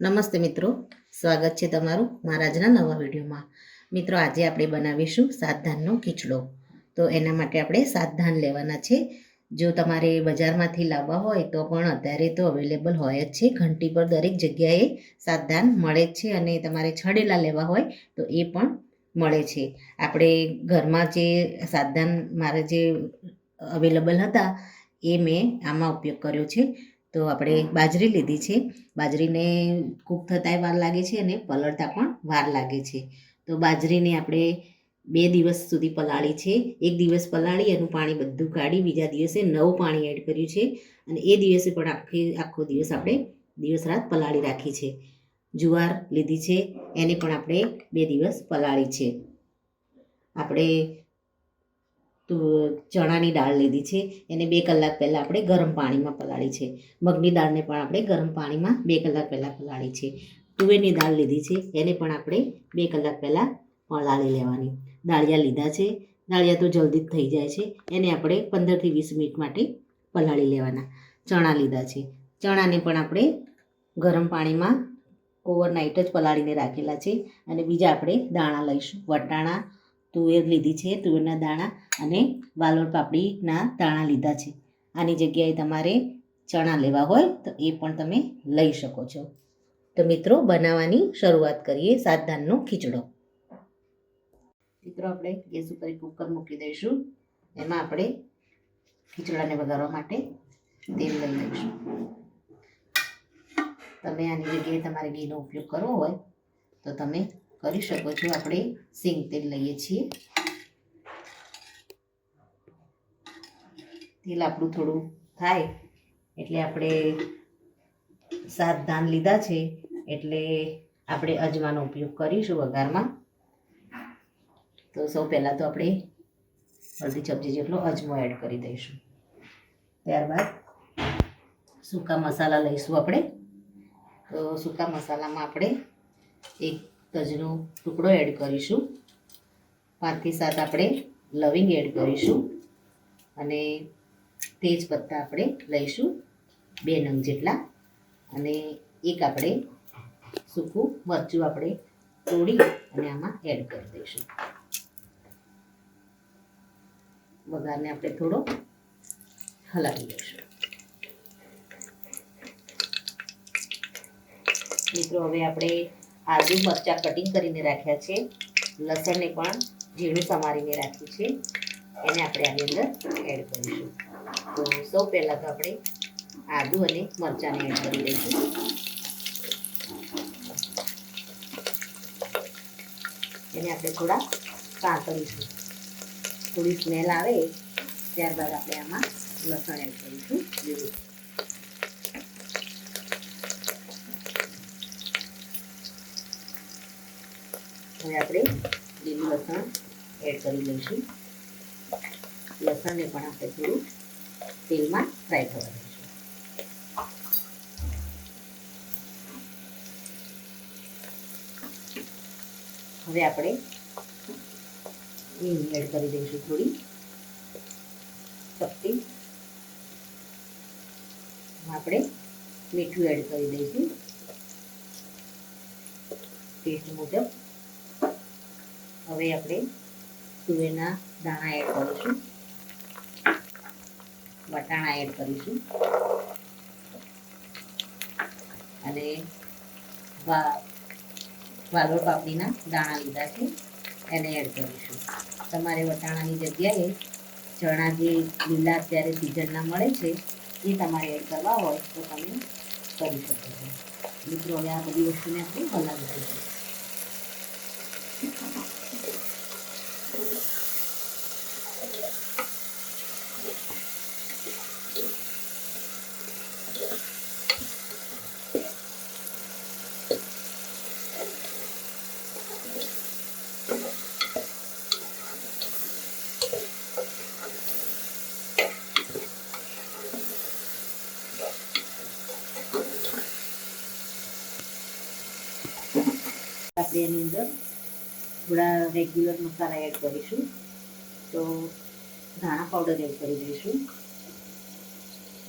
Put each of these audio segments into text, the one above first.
નમસ્તે મિત્રો. સ્વાગત છે તમારું મારા આજના નવા વિડીયોમાં. મિત્રો, આજે આપણે બનાવીશું સાત ધાનનો ખીચડો તો એના માટે આપણે સાત ધાન લેવાના છે. જો તમારે બજારમાંથી લાવવા હોય તો પણ અત્યારે તો અવેલેબલ હોય જ છે. ઘંટી પર દરેક જગ્યાએ સાત ધાન મળે જ છે અને તમારે છડેલા લેવા હોય તો એ પણ મળે છે. આપણે ઘરમાં જે સાત ધાન મારા જે અવેલેબલ હતા એ મેં આમાં ઉપયોગ કર્યો છે. તો આપણે બાજરી લીધી છે. બાજરીને કૂક થતાંય વાર લાગે છે અને પલળતા પણ વાર લાગે છે. તો બાજરીને આપણે બે દિવસ સુધી પલાળી છે. એક દિવસ પલાળી, એનું પાણી બધું કાઢી, બીજા દિવસે નવું પાણી એડ કર્યું છે. અને એ દિવસે પણ આખી, આખો દિવસ આપણે દિવસ રાત પલાળી રાખી છે. જુવાર લીધી છે. એને પણ આપણે બે દિવસ પલાળી છે. આપણે તો ચણાની દાળ લીધી છે. એને બે કલાક પહેલાં આપણે ગરમ પાણીમાં પલાળી છે. મગની દાળને પણ આપણે ગરમ પાણીમાં બે કલાક પહેલાં પલાળી છે. તુવેરની દાળ લીધી છે. એને પણ આપણે બે કલાક પહેલાં પલાળી લેવાની. દાળિયા લીધા છે. દાળિયા તો જલ્દી જ થઈ જાય છે. એને આપણે પંદરથી વીસ મિનિટ માટે પલાળી લેવાના. ચણા લીધા છે. ચણાને પણ આપણે ગરમ પાણીમાં ઓવરનાઇટ જ પલાળીને રાખેલા છે. અને બીજા આપણે દાણા લઈશું. વટાણા તુવેર લીધી છે, તુવેરના દાણા અને વાલોળ પાપડીના દાણા લીધા છે. આની જગ્યાએ તમારે ચણા લેવા હોય તો એ પણ તમે લઈ શકો છો. તો મિત્રો, બનાવવાની શરૂઆત કરીએ સાત ધાનનો ખીચડો. મિત્રો, આપણે ગેસ ઉપર કુકર મૂકી દઈશું. એમાં આપણે ખીચડાને વગાડવા માટે તેલ લઈ લઈશું. તમે આની જગ્યાએ તમારે ઘીનો ઉપયોગ કરવો હોય તો તમે કરી શકો છો. આપણે સિંગ તેલ લઈએ છીએ. તેલ આપણું થોડું થાય એટલે આપણે સાત ધાન લીધા છે એટલે આપણે અજમાનો ઉપયોગ કરીશું વઘારમાં. તો સૌ પહેલાં તો આપણે અડધી ચમચી જેટલો અજમો એડ કરી દઈશું. ત્યારબાદ સૂકા મસાલા લઈશું આપણે. તો સૂકા મસાલામાં આપણે એક તજનો ટુકડો એડ કરીશું. પાંચથી સાત આપણે લવિંગ એડ કરીશું. અને તેજપત્તા આપણે લઈશું, બે નંગ જેટલા. અને એક આપણે સૂકું મરચું આપણે તોડી અને આમાં એડ કરી દઈશું. વઘારને આપણે થોડો હલાવી દઈશું મિત્રો, હવે આપણે આદુ, મરચાં કટિંગ કરીને રાખ્યા છે. લસણને પણ ઝીણું સમારીને રાખ્યું છે. એને આપણે આની અંદર એડ કરીશું. તો સૌ પહેલાં તો આપણે આદુ અને મરચાંને એડ કરી દઈશું એને આપણે થોડા કાતરીશું થોડી સ્મેલ આવે, ત્યારબાદ આપણે આમાં લસણ એડ કરીશું. હવે આપણે લીલું લસણ એડ કરી લઈશું. લસણને પણ આપણે થોડું તેલમાં ફ્રાય કરવા દઈશું. હવે આપણે હિંગ એડ કરી દઈશું થોડી. ચપટી આપણે મીઠું એડ કરી દઈશું. ટેસ્ટ મુજબ હવે આપણે તુવેરના દાણા એડ કરીશું. વટાણા એડ કરીશું. અને વા, વાલોળ પાપડીના દાણા લીધા છે, એને એડ કરીશું. તમારે વટાણાની જગ્યાએ ચણા જે લીલા અત્યારે સિઝનના મળે છે, એ તમારે એડ કરવા હોય તો તમે કરી શકો છો. મિત્રો, હવે આ બધી વસ્તુને આપણે હલાવી દઈશું અંદર થોડા રેગ્યુલર મસાલા એડ કરીશું. તો ધાણા પાવડર એડ કરી દઈશું.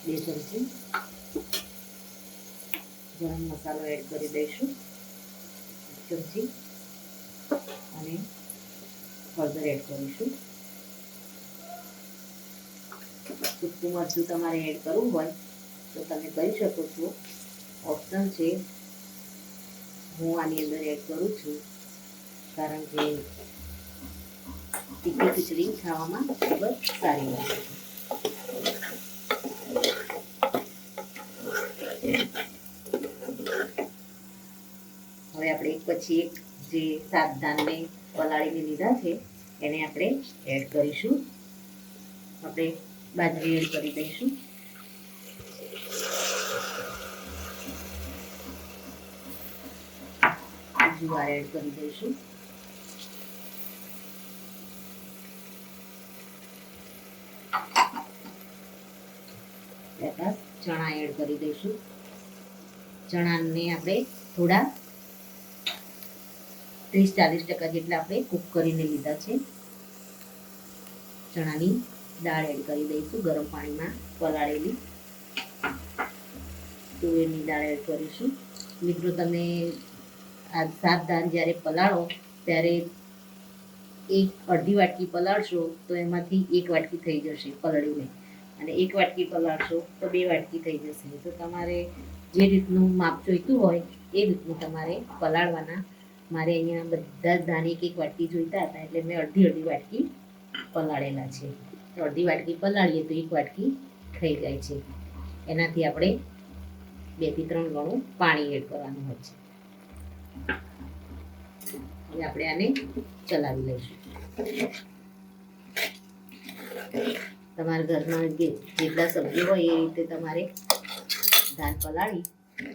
બે ચમચી ગરમ મસાલો એડ કરી દઈશું. એક ચમચી અને હળદર એડ કરીશું. સૂકું મરચું તમારે એડ કરવું હોય તો તમે કરી શકો છો. ઓપ્શન છે હું આની અંદર એડ કરું છું. કારણ કે તીખી ખીચડી ખાવામાં ખૂબ જ સારી લાગે હવે આપણે એક પછી એક જે સાત ધાનને પલાળીને લીધા છે, એને આપણે એડ કરીશું. આપણે બાજરી એડ કરી દઈશું. જુવાર એડ કરી દઈશું ત્યારબાદ ચણા એડ કરી દઈશું. ચણાને આપણે થોડા ત્રીસ ચાલીસ ટકા જેટલા આપણે કૂક કરીને લીધા છે. ચણાની દાળ એડ કરી દઈશું ગરમ પાણીમાં પલાળેલી. તુવેરની દાળ એડ કરીશું. મિત્રો, તમે આ સાત દાળ જ્યારે પલાળો, ત્યારે એક અડધી વાટકી પલાળશો તો એમાંથી એક વાટકી થઈ જશે પલળીને અને એક વાટકી પલાળશો તો બે વાટકી થઈ જશે. તો તમારે જે રીતનું માપ જોઈતું હોય, એ રીતનું તમારે પલાળવાના. મારે અહીંયા બધા જ દાણે એક એક વાટકી જોઈતા હતા, એટલે મેં અડધી અડધી વાટકી પલાળેલા છે. તો અડધી વાટકી પલાળીએ તો એક વાટકી થઈ જાય છે. એનાથી આપણે બેથી ત્રણ ગણું પાણી એડ કરવાનું હોય છે. હવે આપણે આને ચલાવી લઈશું. તમારા ઘરમાં જેટલા સબ્જી હોય એ રીતે તમારે દાળ પલાળી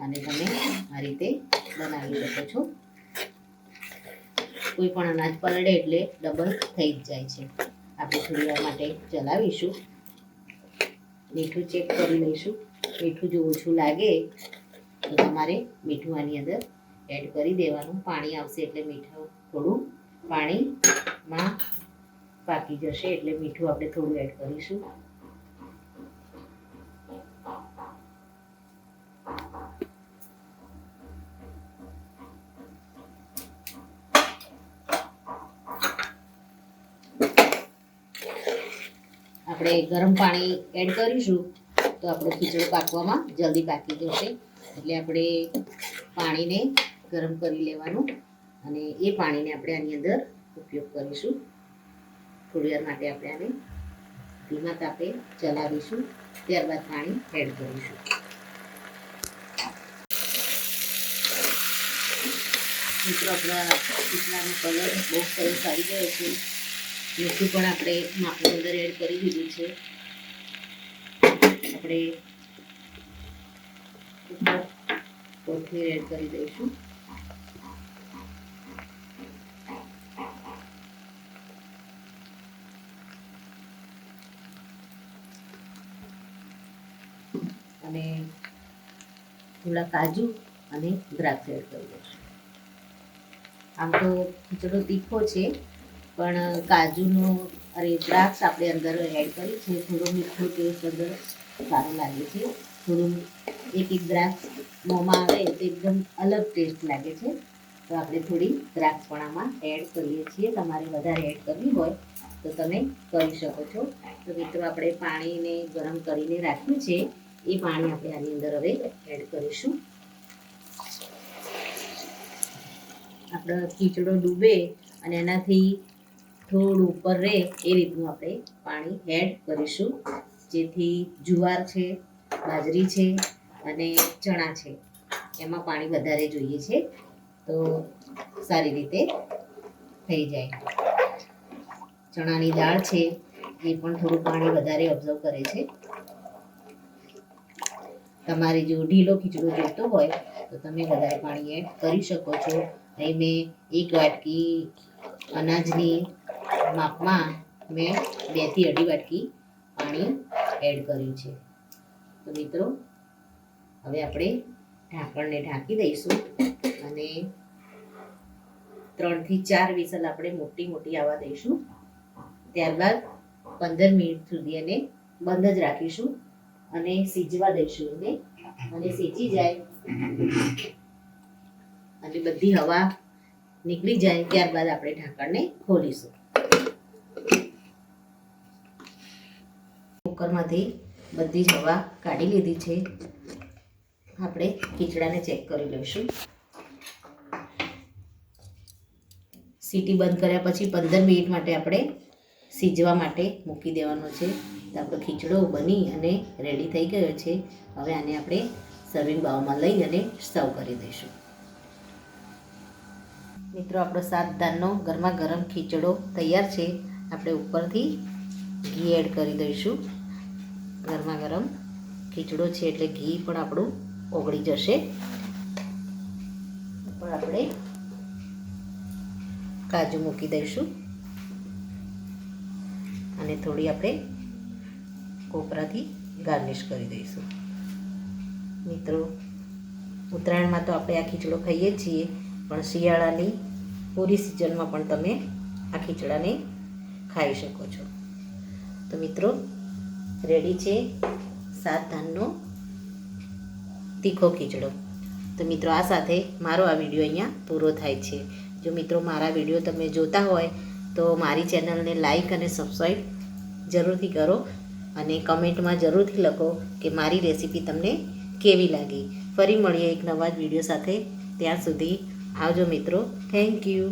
અને તમે આ રીતે બનાવી શકો છો. કોઈ પણ અનાજ પલળે એટલે ડબલ થઈ જ જાય છે. આપણે થોડી વાર માટે ચલાવીશું. મીઠું ચેક કરી લઈશું. મીઠું જો ઓછું લાગે તો તમારે મીઠું આની અંદર એડ કરી દેવાનું. પાણી આવશે એટલે મીઠું થોડું પાણીમાં પાકી જશે એટલે મીઠું આપણે થોડું એડ કરીશું. આપણે ગરમ પાણી એડ કરીશું, તો આપણો ખીચડો પાકવામાં જલ્દી પાકી જશે. એટલે આપણે પાણીને ગરમ કરી લેવાનું અને એ પાણીને આપણે આની અંદર ઉપયોગ કરીશું. થોડી માટે આપણે આને ધીમા તાપે ચલાવીશું, ત્યારબાદ પાણી એડ કરીશું. મિત્રો, આપણા ખીચડાનો કલર બહુ સરસ આવી ગયો છે. મીઠું પણ આપણે માપની અંદર એડ કરી દીધું છે. આપણે કોથમીર એડ કરી દઈશું. અને થોડા કાજુ અને દ્રાક્ષ એડ કરી દઈશું. આમ તો ખીચડો તીખો છે, પણ કાજુનો અરે દ્રાક્ષ આપણે અંદર એડ કરી છે. થોડો મીઠો ટેસ્ટ અંદર સારો લાગે છે. થોડું એક એક દ્રાક્ષ મોંમાં આવે તો એકદમ અલગ ટેસ્ટ લાગે છે. તો આપણે થોડી દ્રાક્ષ પણ આમાં એડ કરીએ છીએ. તમારે વધારે એડ કરવી હોય તો તમે કરી શકો છો. તો મિત્રો, આપણે પાણીને ગરમ કરીને રાખ્યું છે. એ પાણી આપણે આની અંદર હવે એડ કરીશું. આપણો ખીચડો ડૂબે અને એનાથી થોડું ઉપર રહે એ રીતનું આપણે પાણી એડ કરીશું. જેથી જુવાર છે, બાજરી છે અને ચણા છે. એમાં પાણી વધારે જોઈએ છે. તો સારી રીતે થઈ જાય. ચણાની દાળ છે, એ પણ થોડું પાણી વધારે ઓબ્ઝર્વ કરે છે. તમારે જો ઢીલો ખીચડો જોઈતો હોય, તો તમે વધારે પાણી એડ કરી શકો છો. અહીં મેં એક વાટકી અનાજની માપમાં મેં બેથી અઢી વાટકી પાણી એડ કર્યું છે. તો મિત્રો, હવે આપણે ઢાંકણને ઢાંકી દઈશું અને ત્રણથી ચાર વિસલ આપણે મોટી મોટી આવવા દઈશું. ત્યારબાદ પંદર મિનિટ સુધી એને બંધ જ રાખીશું. અને સીજવા દઈશું એને. અને સીજી જાય. અને બધી હવા નીકળી જાય ત્યારબાદ આપણે ઢાંકણને ખોલીશું. કુકરમાંથી બધી જ હવા કાઢી લીધી છે. આપણે ખીચડાને ચેક કરી લઈશું. સીટી બંધ કર્યા પછી પંદર મિનિટ માટે આપણે સીજવા માટે મૂકી દેવાનો છે. આપણો ખીચડો બની અને રેડી થઈ ગયો છે. હવે આને આપણે સર્વિંગ બાઉલમાં લઈ અને સર્વ કરી દઈશું. મિત્રો, આપણો સાત દાનનો ગરમા ગરમ ખીચડો તૈયાર છે. આપણે ઉપરથી ઘી એડ કરી દઈશું. ગરમા ગરમ ખીચડો છે એટલે ઘી પણ આપણું ઓગળી જશે. પણ આપણે કાજુ મૂકી દઈશું. અને થોડી આપણે કોપરાથી ગાર્નિશ કરી દઈશું. મિત્રો, ઉત્તરાયણમાં તો આપણે આ ખીચડો ખાઈએ જ છીએ, પણ શિયાળાની પૂરી સિઝનમાં પણ તમે આ ખીચડાને ખાઈ શકો છો. તો મિત્રો, રેડી છે સાત ધાનનો તીખો ખીચડો. તો મિત્રો, આ સાથે મારો આ વીડિયો અહીંયા પૂરો થાય છે. જો મિત્રો, મારા વીડિયો તમે જોતા હોય, તો મારી ચેનલને લાઈક અને સબસ્ક્રાઈબ જરૂરથી કરો. અને કમેન્ટમાં જરૂરથી લખો કે મારી રેસીપી તમને કેવી લાગી. ફરી મળીએ એક નવા જ વીડિયો સાથે. ત્યાં સુધી આવજો મિત્રો. Thank you